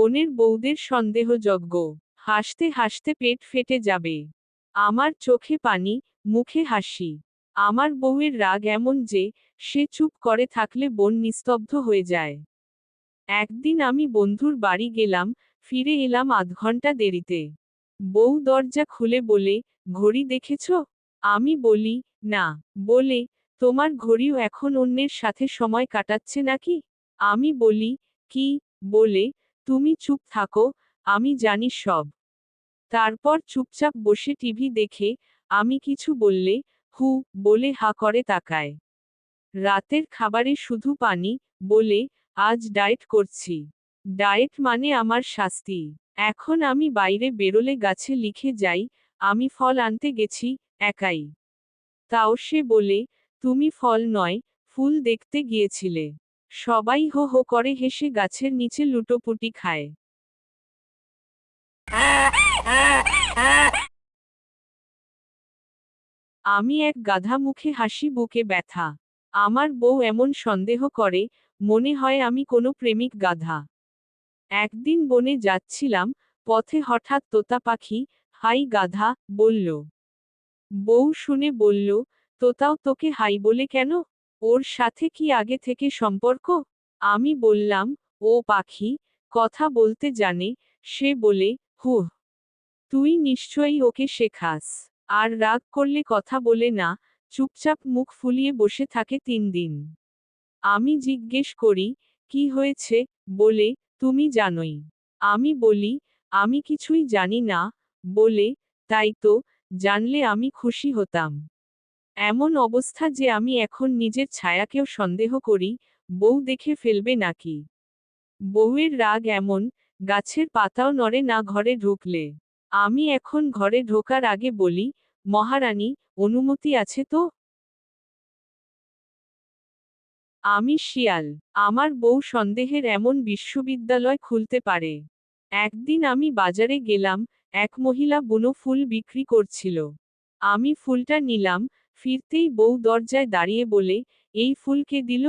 বনের বৌদের সন্দেহযজ্ঞ। হাসতে হাসতে পেট ফেটে যাবে। আমার চোখে পানি, মুখে হাসি। আমার বউয়ের রাগ এমন যে, সে চুপ করে থাকলে বন নিস্তব্ধ হয়ে যায়। একদিন আমি বন্ধুর বাড়ি গেলাম, ফিরে এলাম আধ ঘণ্টা দেরিতে। বউ দরজা খুলে বলে, ঘড়ি দেখেছ? আমি বলি, না। বলে, তোমার ঘড়িও এখন অন্যের সাথে সময় কাটাচ্ছে নাকি? আমি বলি, কি? বলে তুমি চুপ থাকো, আমি জানি সব। তারপর চুপচাপ বসে টিভি দেখে, আমি কিছু বললে, হু, বলে হা করে তাকায়। রাতের খাবারে শুধু পানি, বলে, আজ ডায়েট করছি। ডায়েট মানে আমার শাস্তি। এখন আমি বাইরে বেরোলে গাছে লিখে যাই, আমি ফল আনতে গেছি, একাই। তাও সে বলে, তুমি ফল নয়, ফুল দেখতে গিয়েছিলে। সবাই হো হো করে হেসে গাছের নিচে লুটোপুটি খায়। আমি এক গাধা মুখে হাসি, বুকে ব্যথা। আমার বউ এমন সন্দেহ করে, মনে হয় আমি কোনো প্রেমিক গাধা। একদিন বনে যাচ্ছিলাম, পথে হঠাৎ তোতা পাখি, হাই গাধা, বলল। বউ শুনে বলল, তোতাও তোকে হাই বলে কেন? ওর সাথে কি আগে থেকে সম্পর্ক? আমি বললাম, ও পাখি, কথা বলতে জানে, সে বলে, হুহ। তুই নিশ্চয়ই ওকে শেখাস। আর রাগ করলে কথা বলে না, চুপচাপ মুখ ফুলিয়ে বসে থাকে তিন দিন। আমি জিজ্ঞেস করি, কি হয়েছে? বলে, তুমি জানোই। আমি বলি, আমি কিছুই জানি না। বলে, তাই তো, জানলে আমি খুশি হতাম। এমন অবস্থা যে আমি এখন নিজের ছায়াকেও সন্দেহ করি, বউ দেখে ফেলবে নাকি? বউয়ের রাগ এমন, গাছের পাতাও নড়ে না ঘরে ঢুকলে। আমি এখন ঘরে ঢোকার আগে বলি, মহারানী, অনুমতি আছে তো? আমি শিয়াল, আমার বউ সন্দেহের এমন বিশ্ববিদ্যালয় খুলতে পারে। একদিন আমি বাজারে গেলাম, এক মহিলা বুনো ফুল বিক্রি করছিল। আমি ফুলটা নিলাম ফিরতেই বউ দরজায় দাঁড়িয়ে বলে, এই ফুলকে দিল?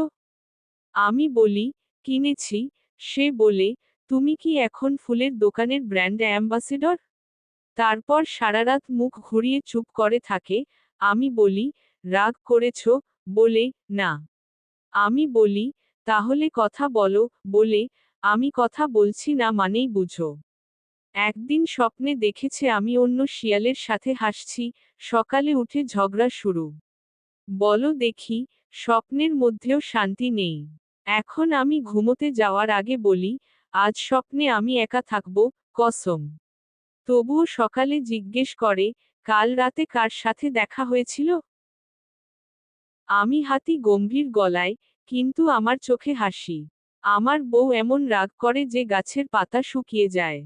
আমি বলি, কিনেছি। সে বলে, তুমি কি এখন ফুলের দোকানের ব্র্যান্ড অ্যাম্বাসেডর? তারপর সারারাত মুখ ঘুরিয়ে চুপ করে থাকে, আমি বলি, রাগ করেছ? বলে, না। আমি বলি, তাহলে কথা বলো। বলে, আমি কথা বলছি না মানেই বুঝো। একদিন স্বপ্নে দেখেছে আমি অন্য শিয়ালের সাথে হাসছি, সকালে উঠে ঝগড়া শুরু। বলো দেখি, স্বপ্নের মধ্যেও শান্তি নেই। এখন আমি ঘুমোতে যাওয়ার আগে বলি, আজ স্বপ্নে আমি একা থাকব, কসম। তবুও সকালে জিজ্ঞেস করে, কাল রাতে কার সাথে দেখা হয়েছিল? আমি হাতি গম্ভীর গলায়, কিন্তু আমার চোখে হাসি। আমার বউ এমন রাগ করে যে গাছের পাতা শুকিয়ে যায়।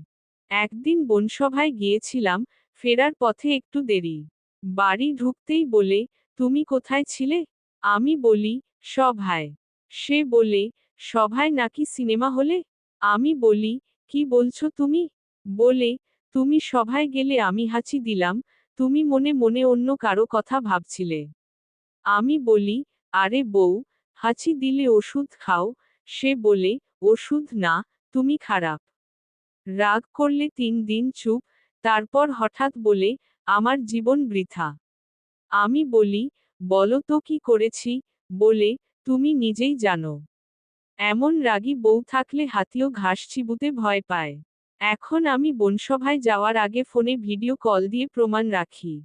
একদিন বনসভায় গিয়েছিলাম, ফেরার পথে একটু দেরি। বাড়ি ঢুকতেই বলে, তুমি কোথায় ছিলে? আমি বলি, সভায়। সে বলে, সভায় নাকি সিনেমা হলে? আমি বলি, কি বলছো তুমি? বলে, তুমি সভায় গেলে আমি হাঁচি দিলাম, তুমি মনে মনে অন্য কারও কথা ভাবছিলে। আমি বলি, আরে বউ, হাঁচি দিলে ওষুধ খাও। সে বলে, ওষুধ না, তুমি খারাপ। রাগ করলে তিন দিন চুপ, তারপর হঠাৎ বলে, আমার জীবন বৃথা। আমি বলি, বলো তো কি করেছি? বলে, তুমি নিজেই জানো। এমন রাগী বউ থাকলে হাতিও ঘাস চিবুতে ভয় পায়। এখন আমি বনসভায় যাওয়ার আগে ফোনে ভিডিও কল দিয়ে প্রমাণ রাখি।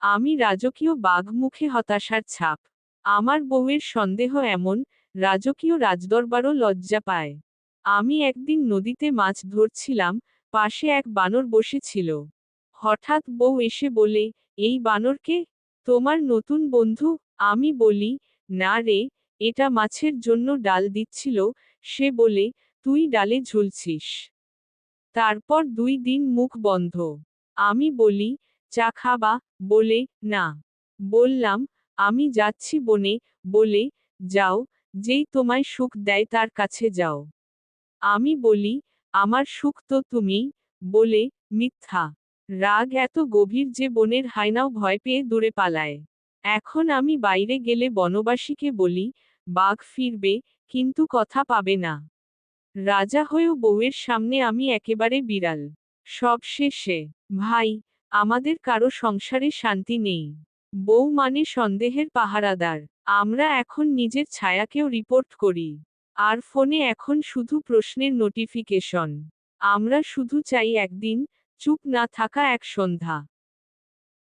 আমি রাজকীয় বাঘ মুখে হতাশার ছাপ। আমার বউয়ের সন্দেহ এমন, রাজকীয় রাজদরবারও লজ্জা পায়। আমি একদিন নদীতে মাছ ধরছিলাম, পাশে এক বানর বসেছিল। হঠাৎ বউ এসে বলে, এই বানরকে? তোমার নতুন বন্ধু? আমি বলি, না রে, এটা মাছের জন্য ডাল দিচ্ছিল। সে বলে, তুই ডালে ঝুলছিস। তারপর দুই দিন মুখ বন্ধ। আমি বলি, চা খাবা? বলে, না। বললাম আমি যাচ্ছি বনে, বলে, যাও, যেই তোমায় সুখ দেয় তার কাছে যাও। আমি বলি, আমার সুখ তো তুমি? বলে, মিথ্যা। রাগ এত গভীর যে বনের হায়নাও ভয় পেয়ে দূরে পালায়। এখন আমি বাইরে গেলে বনবাসীকে বলি, বাঘ ফিরবে, কিন্তু কথা পাবে না। রাজা হয়েও বউয়ের সামনে আমি একেবারে বিড়াল। সব শেষে, ভাই, আমাদের কারও সংসারে শান্তি নেই। বউ মানে সন্দেহের পাহারাদার। আমরা এখন নিজের ছায়াকেও রিপোর্ট করি। আর ফোনে এখন শুধু প্রশ্নের নোটিফিকেশন আমরা শুধু চাই একদিন চুপ না থাকা এক সন্ধ্যা।